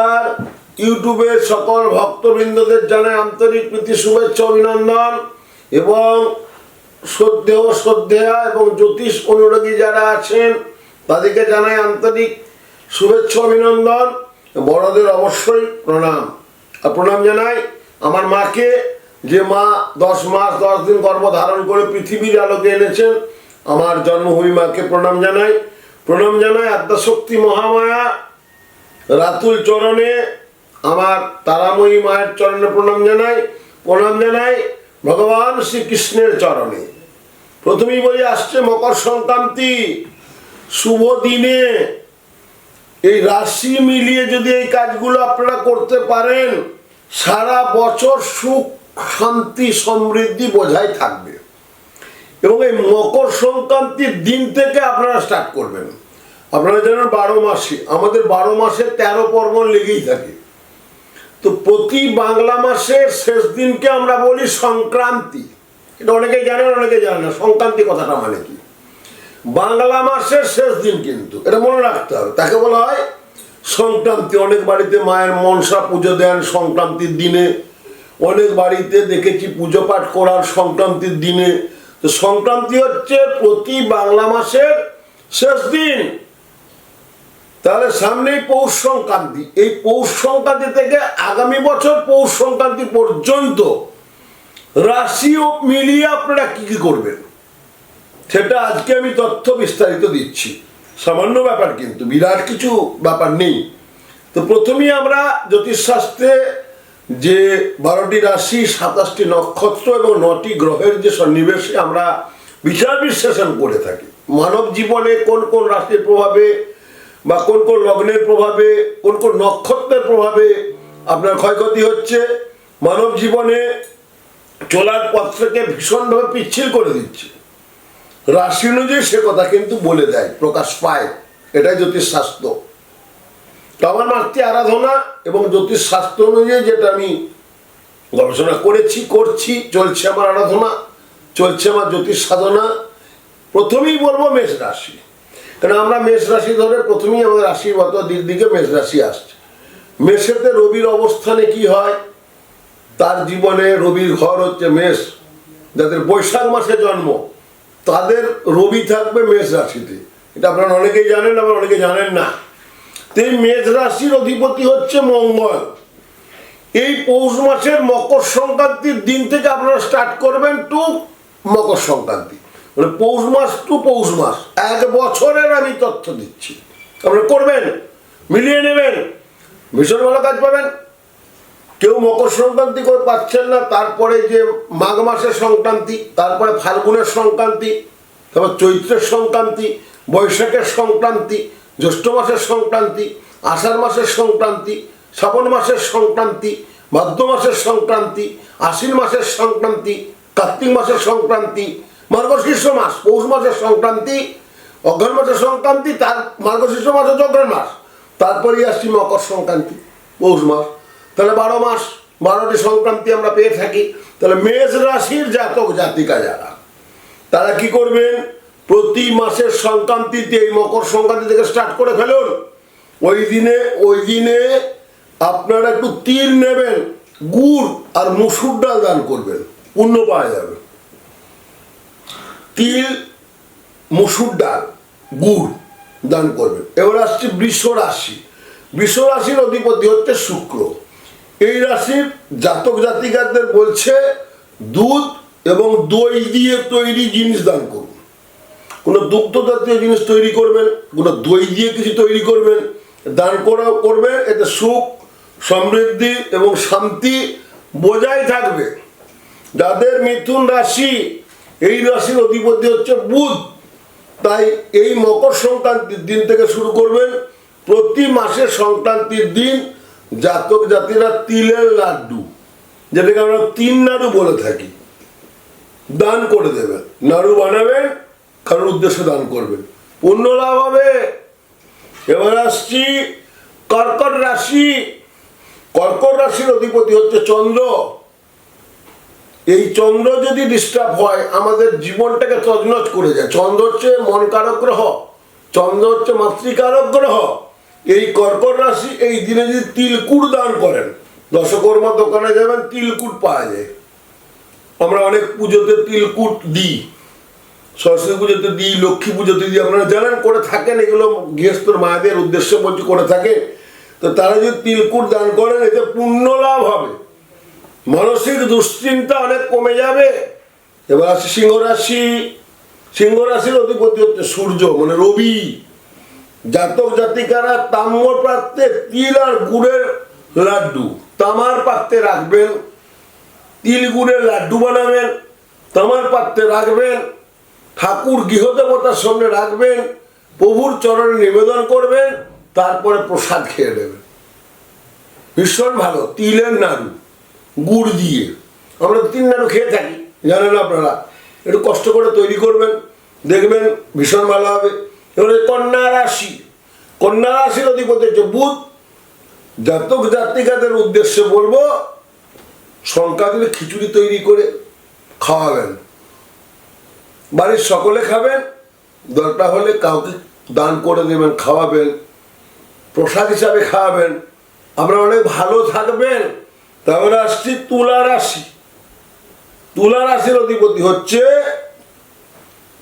নমস্কার। ইউটিউবের সকল ভক্তবৃন্দদের জানাই আন্তরিক প্রীতি, শুভেচ্ছা, অভিনন্দন এবং শ্রদ্ধেয় শ্রদ্ধেয়া এবং জ্যোতিষ অনুরাগী যারা আছেন, তাদেরকে জানাই আন্তরিক শুভেচ্ছা, অভিনন্দন। বড়দের অবশ্যই প্রণাম। আর প্রণাম জানাই আমার মাকে, যে মা দশ মাস, দশ দিন গর্ভ ধারণ করে পৃথিবীর আলোকে এনেছেন। আমার জন্মভূমি মাকে প্রণাম জানাই। প্রণাম জানাই আদ্যাশক্তি মহামায়া রাতুল চরণে আমার তারাময়ী মায়ের চরণে প্রণাম জানাই প্রণাম জানাই ভগবান শ্রীকৃষ্ণের চরণে। প্রথমেই বলি, আসছে মকর সংক্রান্তি। শুভ দিনে এই রাশি মিলিয়ে যদি এই কাজগুলো আপনারা করতে পারেন, সারা বছর সুখ, শান্তি, সমৃদ্ধি বোঝাই থাকবে। এবং এই মকর সংক্রান্তির দিন থেকে আপনারা স্টার্ট করবেন। আপনারা জানেন বারো মাসে, আমাদের বারো মাসে তেরো পর্বণ লেগেই থাকে। তো প্রতি বাংলা মাসের শেষ দিনকে আমরা বলি সংক্রান্তি। এটা অনেকেই জানেন অনেকে জানে না। সংক্রান্তি কথাটা মানে কি? বাংলা মাসের শেষ দিন কিন্তু, এটা মনে রাখতে হবে। তাকে বলা হয় সংক্রান্তি। অনেক বাড়িতে মায়ের মনসা পুজো দেন সংক্রান্তির দিনে। অনেক বাড়িতে দেখেছি পুজো পাঠ করার সংক্রান্তির দিনে। তো সংক্রান্তি হচ্ছে প্রতি বাংলা মাসের শেষ দিন। তাহলে সামনেই পৌষ সংক্রান্তি। এই পৌষ সংক্রান্তি থেকে আগামী বছর পৌষ সংক্রান্তি পর্যন্ত রাশি ও মিলিয়ে আপনারা কি কি করবেন? সেটা আজকে আমি তথ্য বিস্তারিত দিচ্ছি। সামান্য ব্যাপার কিন্তু, বিরাট কিছু ব্যাপার নেই। তো প্রথমেই আমরা জ্যোতিষশাস্ত্রে যে বারোটি রাশি, সাতাশটি নক্ষত্র এবং নটি গ্রহের যে সন্নিবেশে আমরা বিচার বিশ্লেষণ করে থাকি, মানব জীবনে কোন কোন রাশির প্রভাবে বা কোন কোন লগ্নের প্রভাবে, কোন কোন নক্ষত্রের প্রভাবে আপনার ক্ষয়ক্ষতি হচ্ছে, মানব জীবনে চলার পথটাকে ভীষণভাবে পিচ্ছিল করে দিচ্ছে। রাশি অনুযায়ী সে কথা কিন্তু বলে দেয়, প্রকাশ পায়, এটাই জ্যোতিষশাস্ত্র। তো আমার মাতৃ আরাধনা এবং জ্যোতিষশাস্ত্র অনুযায়ী যেটা আমি গবেষণা করেছি, করছি, চলছে আমার আরাধনা, চলছে আমার জ্যোতিষ সাধনা, প্রথমেই বলব মেষ রাশি। কারণ আমরা মেষ রাশি ধরে প্রথমেই আমাদের রাশিগত দিক দিকে মেষ রাশি আসছে। মেষেতে রবির অবস্থানে কি হয়? তার জীবনে রবির ঘর হচ্ছে মেষ। যাদের বৈশাখ মাসে জন্ম, তাদের রবি থাকবে মেষ রাশিতে। এটা আপনারা অনেকেই জানেন, আবার অনেকে জানেন না। এই মেষ রাশির অধিপতি হচ্ছে মঙ্গল। এই পৌষ মাসের মকর সংক্রান্তির দিন থেকে আপনারা স্টার্ট করবেন টু মকর সংক্রান্তি। মানে পৌষ মাস টু পৌষ মাস, এক বছরের আমি তথ্য দিচ্ছি। আপনারা করবেন, মিলিয়ে নেবেন ভীষণ ভালো কাজ পাবেন। কেউ মকর সংক্রান্তি করে পাচ্ছেন না, তারপরে যে মাঘ মাসের সংক্রান্তি, তারপরে ফাল্গুনের সংক্রান্তি, তারপর চৈত্রের সংক্রান্তি, বৈশাখের সংক্রান্তি, জ্যৈষ্ঠ মাসের সংক্রান্তি, আষাঢ় মাসের সংক্রান্তি, শ্রাবণ মাসের সংক্রান্তি, ভাদ্র মাসের সংক্রান্তি, আশ্বিন মাসের সংক্রান্তি, কার্তিক মাসের সংক্রান্তি মার্গশীর্ষ মাস, পৌষ মাসের সংক্রান্তি, অঘ্রাণ মাসের সংক্রান্তি, তার মার্গশীর্ষ মাস হচ্ছে অঘ্রাণ মাস। তারপরেই আসছি মকর সংক্রান্তি, পৌষ মাস। তাহলে বারো মাস, বারোটি সংক্রান্তি আমরা পেয়ে থাকি। তাহলে মেষ রাশির জাতক জাতিকা যারা, তারা কি করবেন? প্রতি মাসের সংক্রান্তিতে এই মকর সংক্রান্তি থেকে স্টার্ট করে ফেলুন। ওই দিনে ওই দিনে আপনারা একটু তিল নেবেন, গুড় আর মুসুর ডাল দান করবেন। পুণ্য পাওয়া যাবে। তিল, মুসুর ডাল, গুড় দান করবেন। এবার আসছে বৃষ রাশি। বৃষ রাশির অধিপতি হচ্ছে শুক্র। এই রাশির জাতক জাতিকাদের বলছে দুধ এবং দই দিয়ে তৈরি জিনিস দান করুন। কোনো দুগ্ধ জাতীয় জিনিস তৈরি করবেন, কোনো দই দিয়ে কিছু তৈরি করবেন, দান করা করবেন, এতে সুখ, সমৃদ্ধি এবং শান্তি বজায় থাকবে। যাদের মিথুন রাশি এই রাশির অধিপতি হচ্ছে বুধ। তাই এই মকর সংক্রান্তির দিন থেকে শুরু করবেন। প্রতি মাসের সংক্রান্তির দিন জাতক জাতিরা তিলের লাড্ডু, যেটাকে আমরা তিন নাড়ু বলে থাকি, দান করে দেবেন। নাড়ু বানাবেন, কারোর উদ্দেশ্যে দান করবেন। পুণ্য লাভ হবে। এবার আসছি কর্কট রাশি। কর্কট রাশির অধিপতি হচ্ছে চন্দ্র। এই চন্দ্র যদি ডিস্টার্ব হয়, আমাদের জীবনটাকে তজনজ করে যায় চন্দ্র হচ্ছে মন কারক গ্রহ, চন্দ্র হচ্ছে মাতৃকারক গ্রহ। এই কর্কট রাশি এই দিনে যদি তিলকুট দান করেন, দশকর্মা দোকানে যাবেন, তিলকুট পাওয়া যায়। আমরা অনেক পুজোতে তিলকুট দিই। সরস্বতী পুজোতে দিই, লক্ষ্মী পুজোতে দিই। আপনারা জানেন, করে থাকেন, এগুলো গৃহস্থর মায়েদের উদ্দেশ্য বলছি, করে থাকে। তো তারা যদি তিলকুট দান করেন, এতে পুণ্য লাভ হবে। মানসিক দুশ্চিন্তা অনেক কমে যাবে। এবার আছে সিংহ রাশি। সিংহ রাশির অধিপতি হচ্ছে সূর্য মানে রবি। জাতক জাতিকারা তাম্য প্রান্তে তিল আর গুড়ের লাড্ডু। তামার পাত্রে রাখবেন। তিল, গুড়ের লাড্ডু বানাবেন। তামার পাত্রে রাখবেন। ঠাকুর, গৃহদেবতার সামনে রাখবেন। প্রভুর চরণে নিবেদন করবেন। তারপরে প্রসাদ খেয়ে নেবেন। ভীষণ ভালো, তিলের নাড়ু। গুড় দিয়ে। আমরা তিন নাড়ু খেয়ে থাকি, জানেন আপনারা। একটু কষ্ট করে তৈরি করবেন, দেখবেন ভীষণ ভালো হবে। এবারে কন্যা রাশি। কন্যা রাশির অধিপতি হচ্ছে বুধ। জাতক জাতিকাদের উদ্দেশ্যে বলব সংখ্যা দিলে খিচুড়ি তৈরি করে খাওয়াবেন। বাড়ির সকলে খাবেন, দরকার হলে কাউকে দান করে দেবেন, খাওয়াবেন, প্রসাদ হিসাবে খাওয়াবেন। আপনারা অনেক ভালো থাকবেন। তারপরে আসছি তুলা রাশি তুলা রাশির অধিপতি হচ্ছে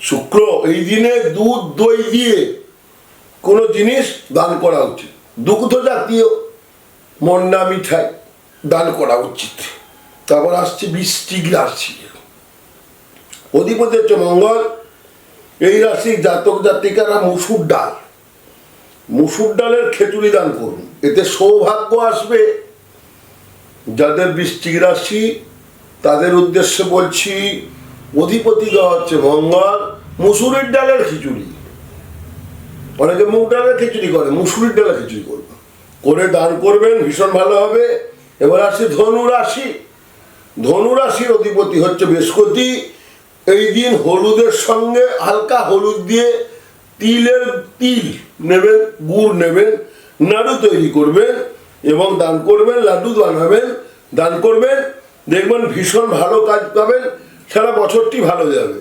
শুক্র। এই দিনে দুধ, দই দিয়ে কোনো জিনিস দান করা উচিত। দুগ্ধ জাতীয় মন্ডা মিঠাই দান করা উচিত। তারপর আসছে বৃষ্টিক রাশি। অধিপতি হচ্ছে মঙ্গল। এই রাশির জাতক জাতিকারা মুসুর ডাল। মুসুর ডালের খেচুড়ি দান করুন। এতে সৌভাগ্য আসবে। যাদের বৃষ্টিক রাশি, তাদের উদ্দেশ্যে বলছি অধিপতি হচ্ছে মঙ্গল, মুসুরির ডালের খিচুড়ি। অনেকে মুগ ডালের খিচুড়ি করে, মুসুরির ডালের খিচুড়ি করবে। করে দান করবেন, ভীষণ ভালো হবে। এবার আসি ধনু রাশি। ধনু রাশির অধিপতি হচ্ছে বৃহস্পতি। এই দিন হলুদের সঙ্গে হালকা হলুদ দিয়ে তিলের তিল নেবেন, গুড় নেবেন, নাড়ু তৈরি করবেন। এবং দান করবেন, লাড্ডু দান বানাবেন দান করবেন, দেখবেন ভীষণ ভালো কাজ পাবেন, সারা বছরটি ভালো যাবে।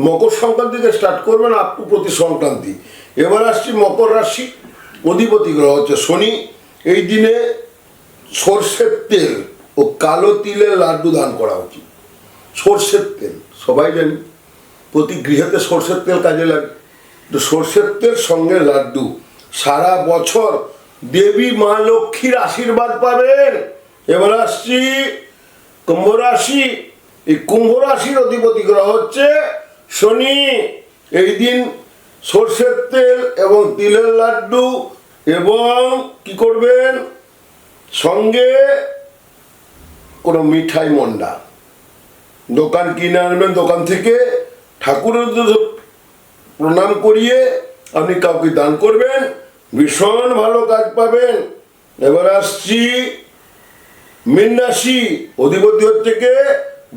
মকর সংক্রান্তি থেকে স্টার্ট করবেন আপু প্রতি সংক্রান্তি। এবার আসছি মকর রাশি, অধিপতি গ্রহ হচ্ছে শনি। এই দিনে সর্ষের তেল ও কালো তিলের লাড্ডু দান করা উচিত। সর্ষের তেল, সবাই জানি, প্রতি গৃহেতে সর্ষের তেল কাজে লাগে। তো সর্ষের তেল সঙ্গে লাড্ডু, সারা বছর দেবী মা লক্ষ্মীর আশীর্বাদ পাবেন। এবার আসছি কুম্ভ রাশি। এই কুম্ভ রাশির অধিপতি গ্রহ হচ্ছে শনি। এই দিন সর্ষের তেল এবং তিলের লাড্ডু এবং কি করবেন? সঙ্গে কোনো মিঠাই মন্ডা। দোকান কিনে আনবেন, দোকান থেকে ঠাকুরের প্রণাম করিয়ে আপনি কাউকে দান করবেন। ভীষণ ভালো কাজ পাবেন। এবার আসছি মীন রাশি অধিপতি হচ্ছে কে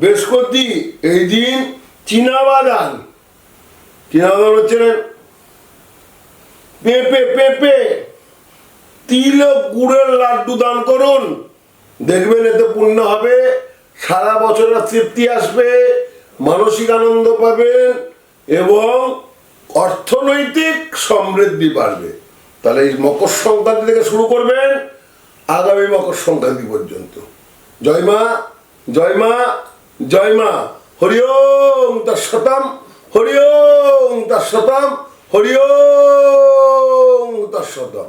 বৃহস্পতি, এই দিন চীনাবাদান চীনাবাদান হচ্ছে পেঁপে পেঁপে। তিল গুড়ের লাড্ডু দান করুন। দেখবেন এতে পূর্ণ হবে। সারা বছরের তৃপ্তি আসবে, মানসিক আনন্দ পাবেন এবং অর্থনৈতিক সমৃদ্ধি বাড়বে। তাহলে এই মকর সংক্রান্তি থেকে শুরু করবেন আগামী মকর সংক্রান্তি পর্যন্ত। জয় মা জয় মা জয় মা। হরিওম তার শতাম হরিওম তার শতাম, হরি ওম তার শতম।